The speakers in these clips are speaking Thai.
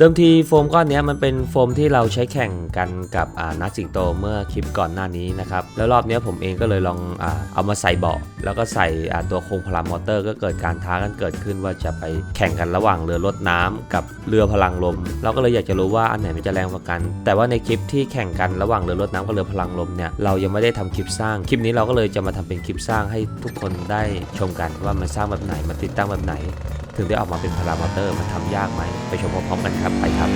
เดิมทีโฟมก้อนนี้มันเป็นโฟมที่เราใช้แข่งกันกับนัดสิงโตเมื่อคลิปก่อนหน้านี้นะครับ แล้วรอบนี้ผมเองก็เลยลองอเอามาใส่เบาะแล้วก็ใส่ตัวโครงพลังมอเตอร์ ก็เกิดการท้ากันเกิดขึ้นว่าจะไปแข่งกันระหว่างเรือรถน้ำกับเรือพลังลม เราก็เลยอยากจะรู้ว่าอันไหนมันจะแรงกว่ากัน แต่ว่าในคลิปที่แข่งกันระหว่างเรือรถน้ำกับเรือพลังลมเนี่ยเรายังไม่ได้ทำคลิปสร้างคลิปนี้เราก็เลยจะมาทำเป็นคลิปสร้างให้ทุกคนได้ชมกันว่ามันสร้างแบบไหนมันติดตั้งแบบไหน ถึงได้ออกมาเป็นพารามอเตอร์มันทำยากไหมไปชมพร้อมๆกันครับไปครับ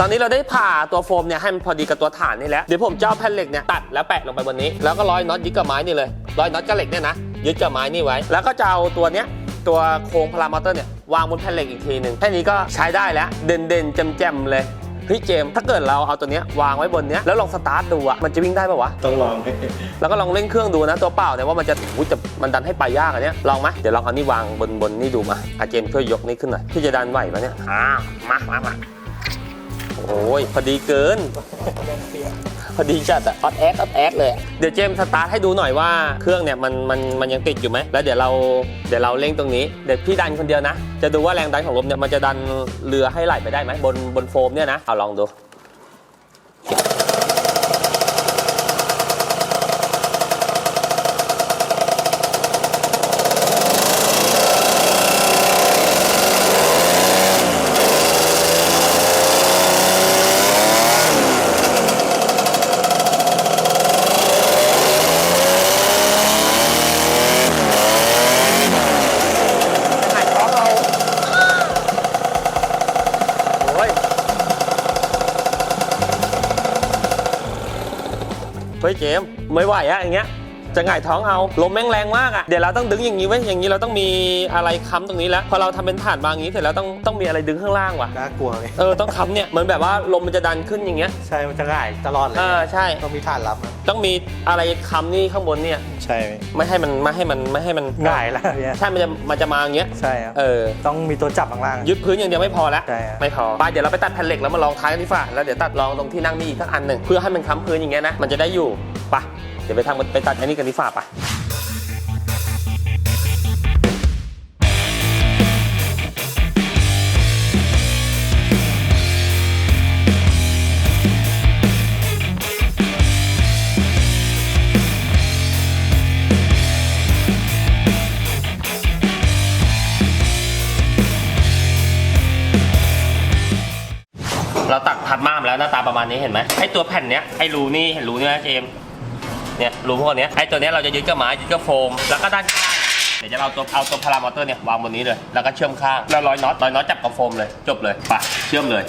ตอนนี้เราได้ผ่าตัวโฟมเนี่ยให้มันพอดีกับตัวฐานนี่แล้ว เดี๋ยวผมจะเอาแผ่นเหล็กเนี่ยตัดแล้วแปะลงไปบนนี้ แล้วก็ร้อยน็อตยึดกับไม้นี่เลยร้อยน็อตกับเหล็กเนี่ยนะยึดกับไม้นี่ไว้ แล้วก็จะเอาตัวเนี้ยตัวโครงพารามอเตอร์เนี่ยวางบนแผ่นเหล็กอีกทีหนึ่งแค่นี้ก็ใช้ได้แล้วเด่นเด่นๆแจ่มๆเลยเฮ้ยเจมส์ถ้าเกิดเราเอาตัวเนี้ยวางไว้บนเนี้ยแล้วลองสตาร์ทดูอะมันจะวิ่งได้ปะวะต้องลองแล้วก็ลองเร่งเครื่องดูนะตัวเปล่าเนี่ยว่ามันจะอุ๊ยจะมันดันให้ไปยากอันเนี้ยลองไหมเดี๋ยวลองเอานี่วางบนบนนี่ดูมาอาเจมส์ช่วยยกนี่ขึ้นหน่อยพี่จะดันไหวปะเนี่ยอ่ามามามา โอ้ยพอดีเกิน พอดีจัดอะออดแอดออดแอดเลยอะเดี๋ยวเจมส์สตาร์ทให้ดูหน่อยว่าเครื่องเนี่ยมันมันมันยังติดอยู่ไหมแล้วเดี๋ยวเราเดี๋ยวเราเร่งตรงนี้เดี๋ยวพี่ดันคนเดียวนะ จะดูว่าแรงดันของลมเนี่ยมันจะดันเรือให้ไหลไปได้ไหมบนบนโฟมเนี่ยนะเอาลองดู หายท้องเราโอ้ย เฮ้ยเจมไม่ไหวอะอย่างเงี้ย จะหงายท้องเอา ลมแม่งแรงมากอะเดี๋ยวเราต้องดึงอย่างนี้ไว้ยอย่างนี้เราต้องมีอะไรค้ำตรงนี้แล้ว พอเราทำเป็นฐานวางอย่างนี้เสร็จแล้วต้องต้องมีอะไรดึงข้างล่างว่ะ น่ากลัวเลยเออ ต้องค้ำเนี่ย เหมือนแบบว่าลมมันจะดันขึ้นอย่างเงี้ย ใช่ มันจะง่ายตลอดเลยเออใช่ ต้องมีฐานรับนะต้องมีอะไรค้ำนี่ข้างบนเนี่ย ใช่ไหมไม่ให้มันไม่ให้มันไม่ให้มันง่ายแล้วเนี่ยใช่ มันจะมันจะมาอย่างเงี้ย ใช่ครับ เออ ต้องมีตัวจับข้างล่าง ยึดพื้นอย่างเดียวไม่พอแล้วใช่ครับไม่พอไปเดี๋ยวเราไปตัดแผ่นเหล็กแล้วมาลองท้ายกันดีฝ่าแล้วเดี๋ยวตัดลองตรงที่นั่งนี่อีกสักอันหนึ่งเพื่อให้มันค้ำพื้นอย่างเงี้ยนะ มันจะได้อยู่ไป เดี๋ยวไปทำไปตัดอันนี้กันดีฝ่าไปเราตัดพัดม่ามแล้วหน้าตาประมาณนี้เห็นไหมไอตัวแผ่นเนี้ยไอรูนี่เห็นรูนี่ไหมเจม เนี่ยรูพวกนี้ไอ้ตัวเนี้ยเราจะยึดกับไม้ยึดกับโฟม แล้วก็ด้านข้างเดี๋ยวจะเอาตัวเอาตัวพารามอเตอร์เนี่ยวางบนนี้เลย แล้วก็เชื่อมข้าง แล้วร้อยน็อตร้อยน็อตจับกับโฟมเลย จบเลยไปเชื่อมเลย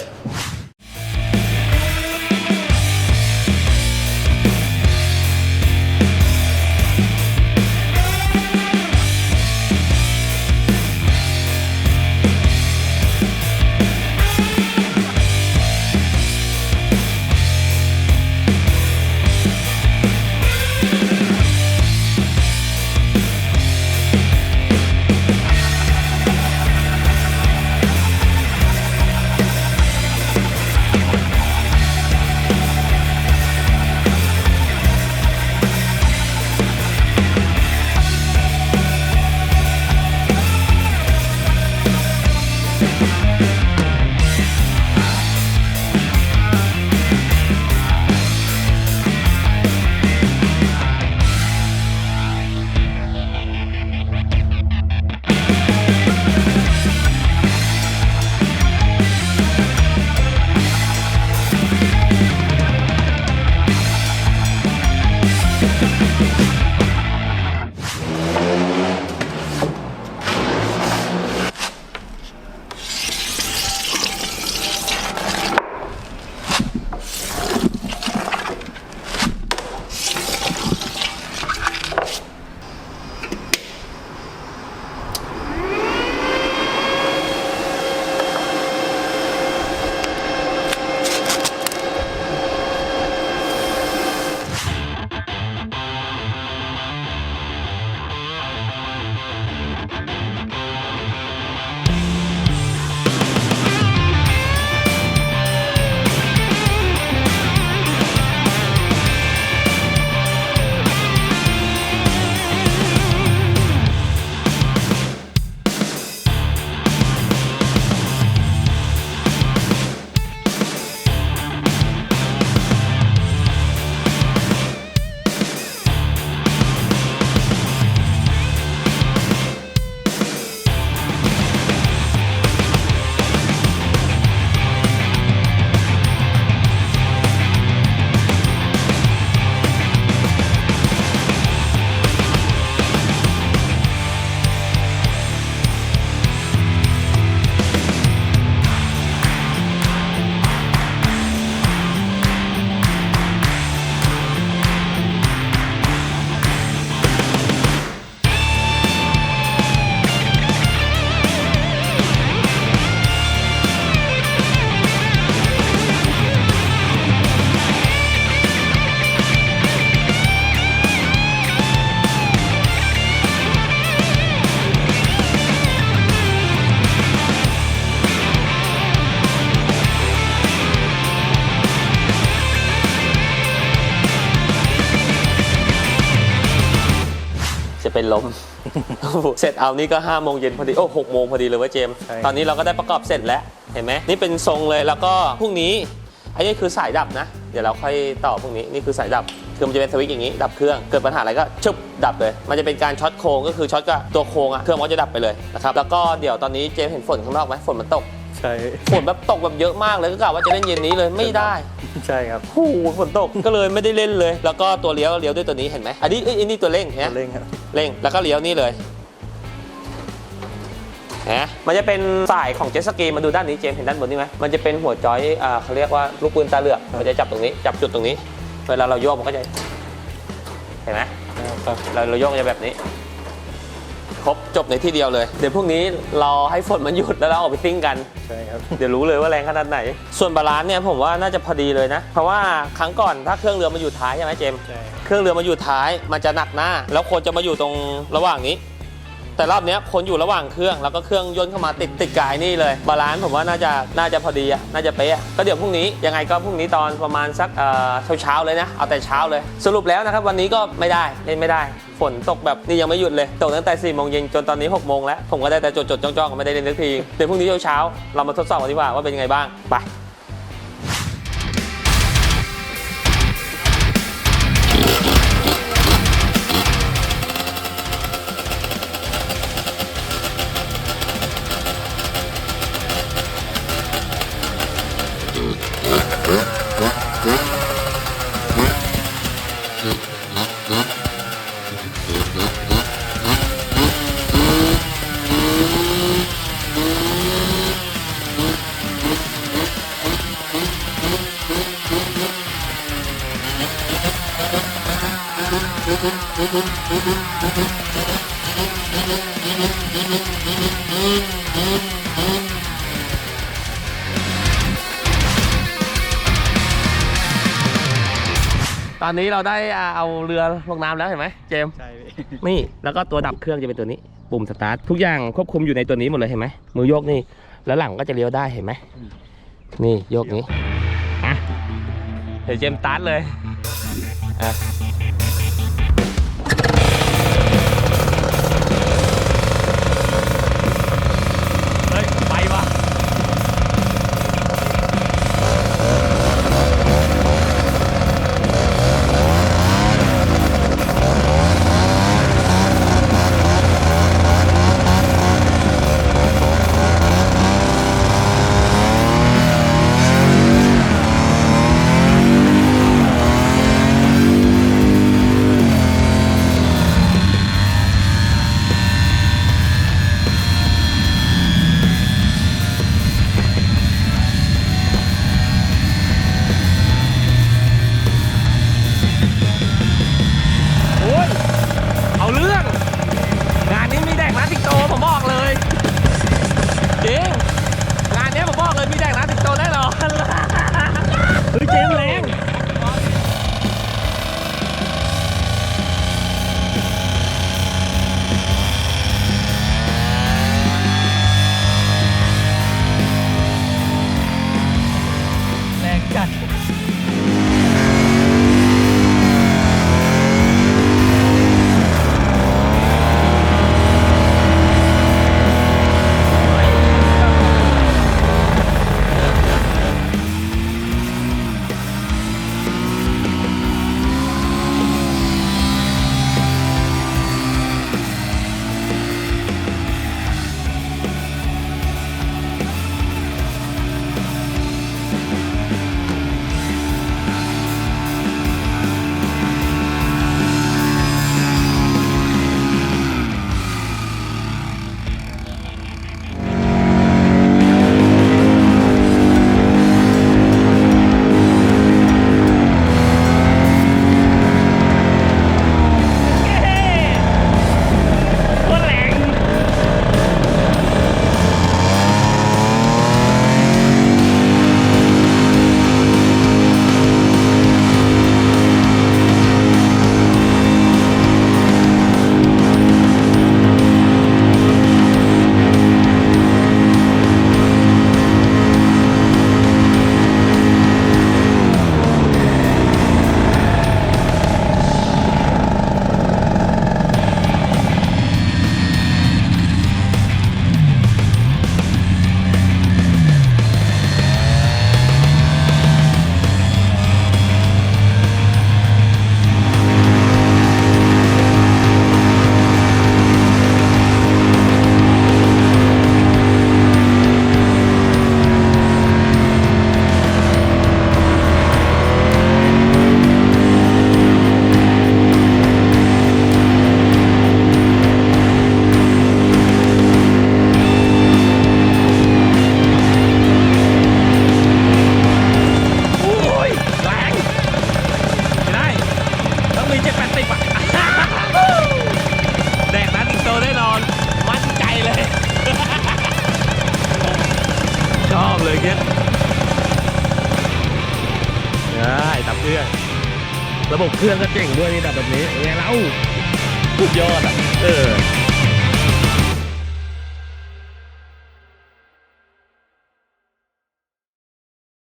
เป็นลม เสร็จเอานี่ก็5โมงเย็นพอดี โอ้หกโมงพอดีเลยเว่าเจมส์ใช่ ตอนนี้เราก็ได้ประกอบเสร็จแล้ว เห็นไหมนี่เป็นทรงเลยแล้วก็พรุ่งนี้ไอ้นี่คือสายดับนะ เดี๋ยวเราค่อยต่อพรุ่งนี้นี่คือสายดับคือมันจะเป็นสวิตช์อย่างนี้ ดับเครื่องเกิดปัญหาอะไรก็ชึบดับเลย มันจะเป็นการช็อตโครงก็คือช็อตกับตัวโครงอะเครื่องมันก็จะดับไปเลยนะครับแล้วก็เดี๋ยวตอนนี้เจมส์เห็นฝนข้างนอกไหมฝนมันตก ใช่ฝนแบบตกแบบเยอะมากเลยก็กะว่าจะเล่นเย็นนี้เลยไม่ได้ใช่ครับโอ้โหฝนตกก็เลยไม่ได้เล่นเลย แล้วก็ตัวเลี้ยวเลี้ยวด้วยตัวนี้เห็นไหมอันนี้เอ้ยอันนี้ตัวเร่งตัวเนี่ยเร่งครับเร่งแล้วก็เลี้ยวนี่เลยนะมันจะเป็นสายของเจ็ตสกีมาดูด้านนี้เจมส์เห็นด้านบนนี่ไหมมันจะเป็นหัวจอยอ่าเขาเรียกว่าลูกปืนตาเหลือกมันจะจับตรงนี้จับจุดตรงนี้ เวลาเราโยกมันก็จะเห็นไหมครับเราเราโยกมันจะแบบนี้ค รบจบในที่เดียวเลย เดี๋ยวพรุ่งนี้รอให้ฝนมันหยุดแล้วเราออกไปซิ่งกัน ใช่ครับ เดี๋ยวรู้เลยว่าแรงขนาดไหน ส่วนบาลานซ์เนี่ยผมว่าน่าจะพอดีเลยนะ เพราะว่าครั้งก่อนถ้าเครื่องเรือมาอยู่ท้ายใช่ไหมเจมส์ใช่ เครื่องเรือมาอยู่ท้ายมันจะหนักหน้า แล้วคนจะมาอยู่ตรงระหว่างนี้ แต่รอบเนี้ยคนอยู่ระหว่างเครื่องแล้วก็เครื่องย่นเข้ามาติดติดกายนี่เลยบาลานซ์ผมว่าน่าจะน่าจะพอดีอะน่าจะเป๊ะอะก็เดี๋ยวพรุ่งนี้ยังไงก็พรุ่งนี้ตอนประมาณสักเช้าเช้าๆเลยนะเอาแต่เช้าเลย สรุปแล้วนะครับวันนี้ก็ไม่ได้เล่นไม่ได้ ฝนตกแบบนี่ยังไม่หยุดเลยตกตั้งแต่4ี่โมงเย็นจนตอนนี้6กโมงแล้วผมก็ได้แต่จดจดจ้องจ้องไม่ได้เล่นสักทีเดี๋ยวพรุ่งนี้เช้าๆเรามาทดสอบกันดีกว่าว่าเป็นยังไงบ้างไป ตอนนี้เราได้อ่าเอาเรือลงน้ำแล้วเห็นไหมเจมส์ใช่นี่แล้วก็ตัวดับเครื่องจะเป็นตัวนี้ปุ่มสตาร์ททุกอย่างควบคุมอยู่ในตัวนี้หมดเลยเห็นไหมมือโยกนี่ แล้วหลังก็จะเลี้ยวได้เห็นไหมนี่โยกนี้อะเดี๋ยวเจมส์สตาร์ทเลยอะ แปดสิบแดกนั้นอีกโตแน่นอน มั่นใจเลย ชอบเลยเก็ตได้ตับเครื่อง ระบบเครื่องก็เจ๋งด้วยนี่ดับแบบนี้ไงเล่าสุดยอดอะ เออ